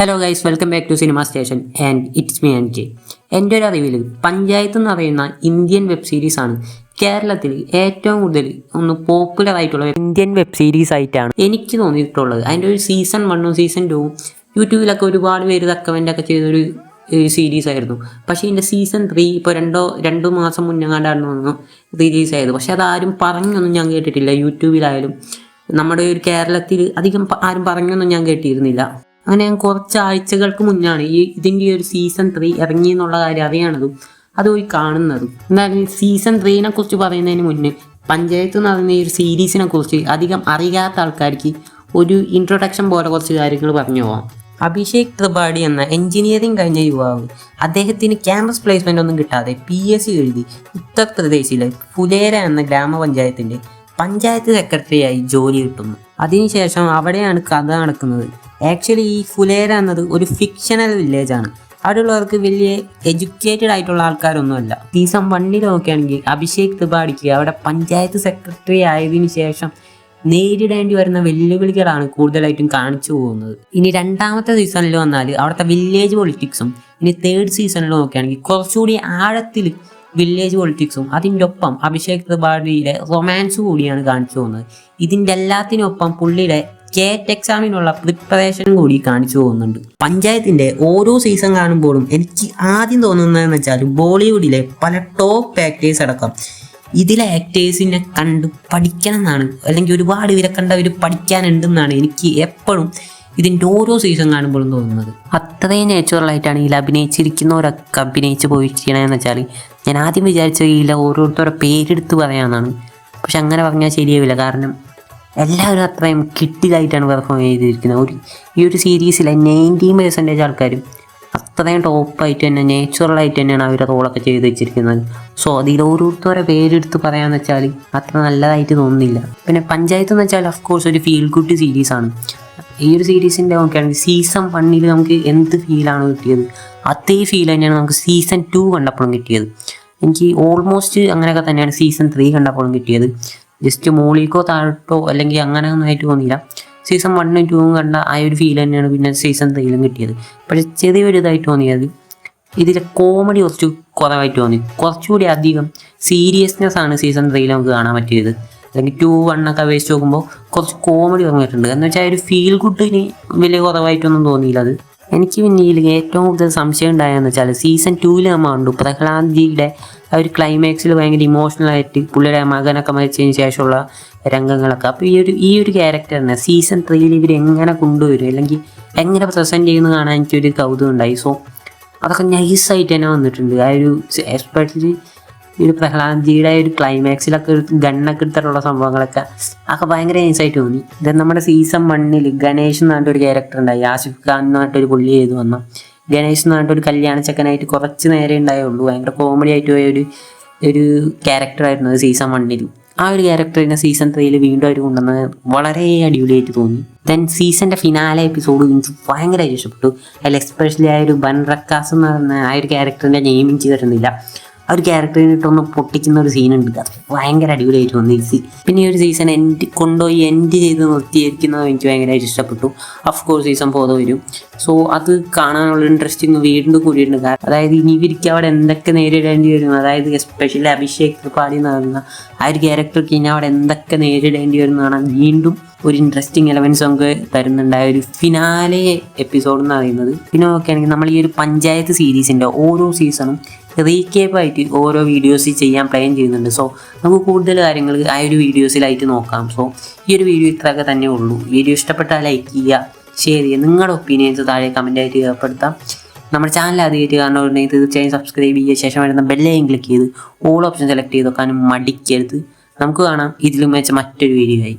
Hello guys welcome back to cinema station and it's me and J എന്റെ ഒരു അറിവിൽ പഞ്ചായത്ത് എന്ന് പറയുന്ന ഇന്ത്യൻ വെബ് സീരീസ് ആണ്. കേരളത്തിൽ ഏറ്റവും കൂടുതൽ ഒന്ന് പോപ്പുലർ ആയിട്ടുള്ള ഇന്ത്യൻ വെബ് സീരീസ് ആയിട്ടാണ് എനിക്ക് തോന്നിയിട്ടുള്ളത്. അതിന്റെ ഒരു സീസൺ വണ്ണും സീസൺ ടൂവും യൂട്യൂബിലൊക്കെ ഒരുപാട് പേര് റെക്കമെൻഡ് ഒക്കെ ചെയ്തൊരു സീരീസ് ആയിരുന്നു. പക്ഷേ ഇതിന്റെ സീസൺ ത്രീ ഇപ്പോൾ രണ്ടോ രണ്ട് മാസം മുന്നങ്ങാണ്ടാണ് തോന്നുന്നു റിലീസ് ആയത്. പക്ഷേ അതാരും പറഞ്ഞൊന്നും ഞാൻ കേട്ടിട്ടില്ല. യൂട്യൂബിലായാലും നമ്മുടെ ഒരു കേരളത്തിൽ അധികം ആരും പറഞ്ഞൊന്നും ഞാൻ കേട്ടിരുന്നില്ല. അങ്ങനെ ഞാൻ കുറച്ച് ആഴ്ചകൾക്ക് മുന്നാണ് ഈ ഇതിന്റെ ഒരു സീസൺ ത്രീ ഇറങ്ങി എന്നുള്ള കാര്യം അറിയണതും അത് പോയി കാണുന്നതും. എന്നാലും സീസൺ ത്രീനെ കുറിച്ച് പറയുന്നതിന് മുന്നേ പഞ്ചായത്ത് എന്ന് പറയുന്ന ഈ ഒരു സീരീസിനെ കുറിച്ച് അധികം അറിയാത്ത ആൾക്കാർക്ക് ഒരു ഇൻട്രൊഡക്ഷൻ പോലെ കുറച്ച് കാര്യങ്ങൾ പറഞ്ഞു പോവാം. അഭിഷേക് ത്രിപാഠി എന്ന എഞ്ചിനീയറിംഗ് കഴിഞ്ഞ യുവാവ് അദ്ദേഹത്തിന് ക്യാമ്പസ് പ്ലേസ്മെന്റ് ഒന്നും കിട്ടാതെ പി എസ് സി എഴുതി ഉത്തർപ്രദേശിലെ ഫുലേര എന്ന ഗ്രാമപഞ്ചായത്തിന്റെ പഞ്ചായത്ത് സെക്രട്ടറിയായി ജോലി കിട്ടുന്നു. അതിനുശേഷം അവിടെയാണ് കഥ നടക്കുന്നത്. ആക്ച്വലി ഈ ഫുലേര എന്നത് ഒരു ഫിക്ഷണൽ വില്ലേജ് ആണ്. അവിടെയുള്ളവർക്ക് വലിയ എഡ്യൂക്കേറ്റഡ് ആയിട്ടുള്ള ആൾക്കാരൊന്നുമല്ല. സീസൺ വണ്ണിൽ നോക്കുകയാണെങ്കിൽ അഭിഷേക് ത്രിപാഠിക്ക് അവിടെ പഞ്ചായത്ത് സെക്രട്ടറി ആയതിനു ശേഷം നേരിടേണ്ടി വരുന്ന വെല്ലുവിളികളാണ് കൂടുതലായിട്ടും കാണിച്ചു പോകുന്നത്. ഇനി രണ്ടാമത്തെ സീസണിൽ വന്നാൽ അവിടുത്തെ വില്ലേജ് പൊളിറ്റിക്സും ഇനി തേർഡ് സീസണിൽ നോക്കുകയാണെങ്കിൽ കുറച്ചുകൂടി ആഴത്തിൽ വില്ലേജ് പൊളിറ്റിക്സും അതിന്റെ ഒപ്പം അഭിഷേക് ത്രിപാഠിയുടെ റൊമാൻസ് കൂടിയാണ് കാണിച്ചു പോകുന്നത്. ഇതിന്റെ എല്ലാത്തിനൊപ്പം പുള്ളിയുടെ കേറ്റ് എക്സാമിനുള്ള പ്രിപ്പറേഷൻ കൂടി കാണിച്ചു പോകുന്നുണ്ട്. പഞ്ചായത്തിന്റെ ഓരോ സീസൺ കാണുമ്പോഴും എനിക്ക് ആദ്യം തോന്നുന്നതെന്ന് വെച്ചാൽ ബോളിവുഡിലെ പല ടോപ്പ് ആക്ടേഴ്സ് അടക്കം ഇതിലെ ആക്ടേഴ്സിനെ കണ്ട് പഠിക്കണം എന്നാണ് അല്ലെങ്കിൽ ഒരുപാട് ഇവരെ കണ്ടവർ പഠിക്കാനുണ്ടെന്നാണ് എനിക്ക് എപ്പോഴും ഇതിന്റെ ഓരോ സീസൺ കാണുമ്പോഴും തോന്നുന്നത്. അത്രയും നാച്ചുറലായിട്ടാണ് ഇതിൽ അഭിനയിച്ചിരിക്കുന്നവരൊക്കെ അഭിനയിച്ച് പോയിരിക്കണമെന്ന് വെച്ചാൽ ഞാൻ ആദ്യം വിചാരിച്ച ഇതിലെ ഓരോരുത്തരുടെ പേരെടുത്ത് പറയാമെന്നാണ്. പക്ഷെ അങ്ങനെ പറഞ്ഞാൽ ശരിയാവില്ല. കാരണം എല്ലാവരും അത്രയും കിട്ടിയതായിട്ടാണ് പെർഫോം ചെയ്തിരിക്കുന്നത് ഒരു ഈ ഒരു സീരീസിലെ നയന്റി പെർസെന്റേജ് ആൾക്കാരും അത്രയും ടോപ്പായിട്ട് തന്നെ നേച്ചുറലായിട്ട് തന്നെയാണ് അവർ റോളൊക്കെ ചെയ്ത് വെച്ചിരിക്കുന്നത്. സോ അതിൽ ഓരോരുത്തരെ പേരെടുത്ത് പറയാമെന്ന് വെച്ചാൽ അത്ര നല്ലതായിട്ട് തോന്നുന്നില്ല. പിന്നെ പഞ്ചായത്ത് എന്ന് വെച്ചാൽ ഓഫ് കോഴ്സ് ഒരു ഫീൽ ഗുഡ് സീരീസാണ് ഈ ഒരു സീരീസിന്റെ നോക്കുകയാണെങ്കിൽ സീസൺ വണ്ണിൽ നമുക്ക് എന്ത് ഫീലാണ് കിട്ടിയത്? അതേ ഫീൽ തന്നെയാണ് നമുക്ക് സീസൺ ടു കണ്ടപ്പോഴും കിട്ടിയത്. എനിക്ക് ഓൾമോസ്റ്റ് അങ്ങനെയൊക്കെ തന്നെയാണ് സീസൺ ത്രീ കണ്ടപ്പോഴും കിട്ടിയത്. ജസ്റ്റ് മോളിക്കോ താഴോട്ടോ അല്ലെങ്കിൽ അങ്ങനെ ഒന്നും ആയിട്ട് തോന്നിയില്ല. സീസൺ വണ്ണും ടൂവും കണ്ട ആ ഒരു ഫീൽ തന്നെയാണ് പിന്നെ സീസൺ ത്രീയിലും കിട്ടിയത്. പക്ഷേ ചെറിയൊരു ഇതായിട്ട് തോന്നിയത് ഇതിലെ കോമഡി കുറച്ച് കുറവായിട്ട് തോന്നി. കുറച്ചുകൂടി അധികം സീരിയസ്നെസ് ആണ് സീസൺ ത്രീയിൽ നമുക്ക് കാണാൻ പറ്റിയത്. അല്ലെങ്കിൽ ടു വണ്ണൊക്കെ അപേക്ഷിച്ച് നോക്കുമ്പോൾ കുറച്ച് കോമഡി തുടങ്ങിയിട്ടുണ്ട് എന്ന് വെച്ചാൽ ഒരു ഫീൽ ഗുഡിന് വലിയ കുറവായിട്ടൊന്നും തോന്നിയില്ല അത്. എനിക്ക് പിന്നെ ഇതിൽ ഏറ്റവും കൂടുതൽ സംശയം ഉണ്ടായെന്ന് വെച്ചാൽ സീസൺ ടൂവിൽ നമ്മൾ കണ്ടു. പ്രഹ്ലാദ് ജിയുടെ ആ ഒരു ക്ലൈമാക്സിൽ ഭയങ്കര ഇമോഷണൽ ആയിട്ട് പുള്ളിയുടെ മകനൊക്കെ മരിച്ചതിന് ശേഷമുള്ള രംഗങ്ങളൊക്കെ. അപ്പോൾ ഈ ഒരു ഈ ഒരു ക്യാരക്ടറിനെ സീസൺ ത്രീയിൽ ഇവർ എങ്ങനെ കൊണ്ടുവരും? അല്ലെങ്കിൽ എങ്ങനെ പ്രസന്റ് ചെയ്യുന്നു കാണാൻ എനിക്കൊരു കൗതുകം ഉണ്ടായി സോ അതൊക്കെ നൈസായിട്ട് തന്നെ വന്നിട്ടുണ്ട്. ആ ഒരു എസ്പെഷ്യലി ഈ ഒരു പ്രഹ്ലാദ്ജിയുടെ ഒരു ക്ലൈമാക്സിലൊക്കെ ഒരു ഗണ്ണൊക്കെ എടുത്തിട്ടുള്ള സംഭവങ്ങളൊക്കെ അതൊക്കെ ഭയങ്കര നൈസായിട്ട് തോന്നി. ഇത് നമ്മുടെ സീസൺ വണ്ണിൽ ഗണേഷ് എന്ന് പറഞ്ഞിട്ടൊരു ക്യാരക്ടർ ഉണ്ടായി. ആസിഫ് ഖാൻ എന്ന് പറഞ്ഞിട്ടൊരു പുള്ളി ചെയ്തു വന്ന. ഗണേഷ് എന്ന് പറഞ്ഞിട്ട് ഒരു കല്യാണ ചെക്കനായിട്ട് കുറച്ച് നേരെ ഉണ്ടായുള്ളൂ. ഭയങ്കര കോമഡി ആയിട്ട് പോയ ഒരു ഒരു ക്യാരക്ടറായിരുന്നു സീസൺ വണ്ണിൽ ആ ഒരു ക്യാരക്ടറിനെ സീസൺ ത്രീയിൽ വീണ്ടും അവർ കൊണ്ടുവന്നത് വളരെ അടിപൊളിയായിട്ട് തോന്നി. ദെൻ സീസണിന്റെ ഫിനാലെ എപ്പിസോഡ് എനിക്ക് ഭയങ്കരമായിട്ട് ഇഷ്ടപ്പെട്ടു. അതിൽ എസ്പെഷ്യലി ആ ഒരു ബൻ റക്കാസ് എന്ന് പറയുന്ന ആ ഒരു ക്യാരക്ടറിന്റെ നെയിമിങ് ചെയ്തിരുന്നില്ല. ആ ഒരു ക്യാരക്ടറിനെ ഇട്ടൊന്ന് പൊട്ടിക്കുന്ന ഒരു സീനുണ്ട് അത് ഭയങ്കര അടിപൊളിയായിട്ട് വന്നു. ഈ പിന്നെ ഈ ഒരു സീസൺ എൻഡ് കൊണ്ടുപോയി എൻഡ് ചെയ്ത് നിർത്തിയിരിക്കുന്നത് എനിക്ക് ഭയങ്കരമായിട്ട് ഇഷ്ടപ്പെട്ടു. അഫ് കോഴ്സ് സീസൺ പോകുന്ന വരും. സോ അത് കാണാനുള്ള ഇൻട്രസ്റ്റിംഗ് വീണ്ടും കൂടിയിട്ടുണ്ട്. കാരണം അതായത് ഇനി ഇവർക്ക് അവിടെ എന്തൊക്കെ നേരിടേണ്ടി വരും അതായത് എസ്പെഷ്യലി അഭിഷേക് ത്രിപാഠി എന്ന് പറയുന്ന ആ ഒരു ക്യാരക്ടർക്ക് ഇനി അവിടെ എന്തൊക്കെ നേരിടേണ്ടി വരും എന്ന് കാണാൻ വീണ്ടും ഒരു ഇൻട്രസ്റ്റിംഗ് എലവൻസ് നമുക്ക് തരുന്നുണ്ട്. ആ ഒരു ഫിനാലെ എപ്പിസോഡ് എന്ന് പറയുന്നത്. പിന്നെ നോക്കുകയാണെങ്കിൽ നമ്മൾ ഈ ഒരു പഞ്ചായത്ത് സീരീസിന്റെ ഓരോ സീസണും റീക്കേപ്പ് ആയിട്ട് ഓരോ വീഡിയോസ് ചെയ്യാൻ പ്ലാൻ ചെയ്യുന്നുണ്ട്. സോ നമുക്ക് കൂടുതൽ കാര്യങ്ങൾ ആ ഒരു വീഡിയോസിലായിട്ട് നോക്കാം. സോ ഈ ഒരു വീഡിയോ ഇത്രയൊക്കെ തന്നെ ഉള്ളൂ. വീഡിയോ ഇഷ്ടപ്പെട്ടാൽ ലൈക്ക് ചെയ്യുക ഷെയർ ചെയ്യുക നിങ്ങളുടെ ഒപ്പീനിയൻസ് താഴെ കമന്റായിട്ട് രേഖപ്പെടുത്താം. നമ്മുടെ ചാനൽ ആദ്യമായിട്ട് കാണുന്നുണ്ടെങ്കിൽ തീർച്ചയായും സബ്സ്ക്രൈബ് ചെയ്യുക. ശേഷം വരുന്ന ബെല്ലൈൻ ക്ലിക്ക് ചെയ്ത് ഓൾ ഓപ്ഷൻ സെലക്ട് ചെയ്ത് വെക്കാനും മടിക്കരുത്. നമുക്ക് കാണാം. ഇതിലും വെച്ച മറ്റൊരു വീഡിയോ ആയി.